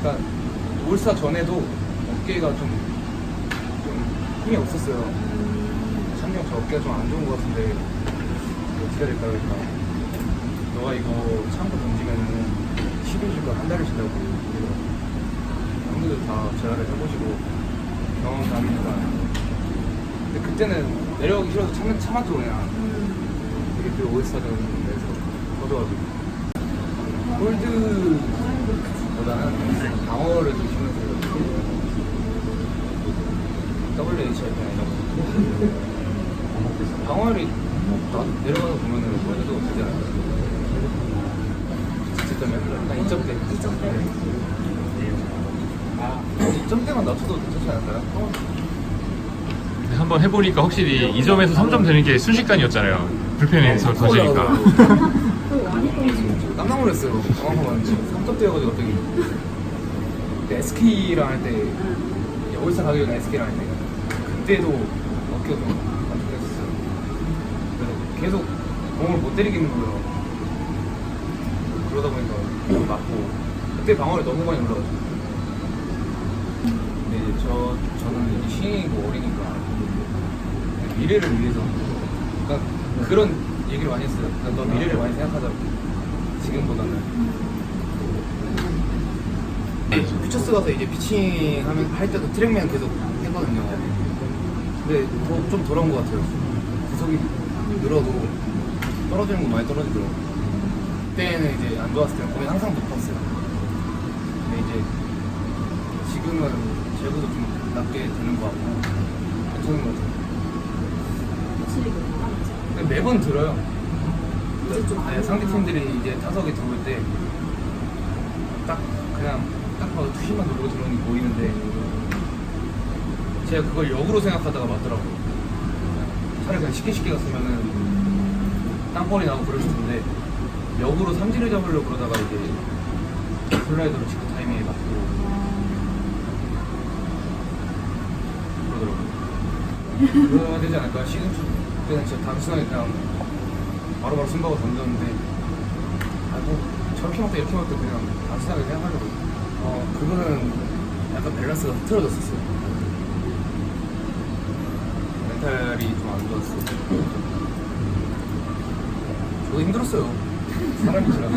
그러니까 올스타 전에도 어깨가 좀, 좀 힘이 없었어요. 참령 저 어깨가 좀 안 좋은 것 같은데 어떻게 해야 될까 그러니까 너가 이거 참고 던지면은 10일 쉴까 한 달을 쉰다고. 형들도 다 재활을 해보시고 경험 다니니까. 근데 그때는 내려가기 싫어서 참, 참았죠 그냥 되게 그 오스타전에서 터져가지고. 홀드 보다는 방어를 써요 WHIP 아니라고 방어율이 나- 내려가서 보면은 홀드도 되지 않아요 지점에 한 2점대 2점대 아 2점대만 낮춰도 괜찮지 않을까요? 한번 해보니까 확실히 2점에서 3점 되는 게 순식간이었잖아요. 불펜에서 터지니까. 깜짝 놀랐어요. 방황하면 3점 뛰어가지고 갑자기. SK랑 할 때, 올스타 가기 전에 SK랑 할 때, 그때도 어깨가 좀 안좋했었어요. 그래서 계속 공을 못 때리겠는 거예요. 그러다 보니까 좀 맞고, 그때 방어를 너무 많이 올라가지고. 근데 이제 저, 저는 이제 신인이고 어리니까, 미래를 위해서. 그러니까 그런 얘기를 많이 했어요. 그러니까 너 미래를 많이 생각하자고. 지금보다는. 네, 퓨처스 가서 이제 피칭 하면 할 때도 트랙맨 계속 했거든요. 근데 더, 좀 돌아온 것 같아요. 구속이 늘어도 떨어지는 건 많이 떨어지더라고요. 그때는 이제 안 좋았을 때는 거의 항상 높았어요. 근데 이제 지금은 제구도 좀 낮게 되는 것 같고 괜찮은 것 같아요. 매번 들어요. 네, 상대 팀들이 이제 타석에 들어올 때 딱 그냥 딱 봐도 투심만 누르고 들어오는 게 보이는데 제가 그걸 역으로 생각하다가 맞더라고요. 차라리 그냥 쉽게 쉽게 갔으면은 땅볼이 나고 그럴 텐데 역으로 삼진을 잡으려고 그러다가 이제 슬라이더로 직구 타이밍에 맞고 그러더라고요. 그래야 되지 않을까? 시즌 초 때는 진짜 단순하게 그냥 바로바로 순가고 던졌는데 아이고 저렇게 먹다 이렇게 먹다 그냥 단순하게 생각하려고 어 그거는 약간 밸런스가 흐트러졌었어요. 멘탈이 좀 안 좋았어 저도 힘들었어요. 사람이지라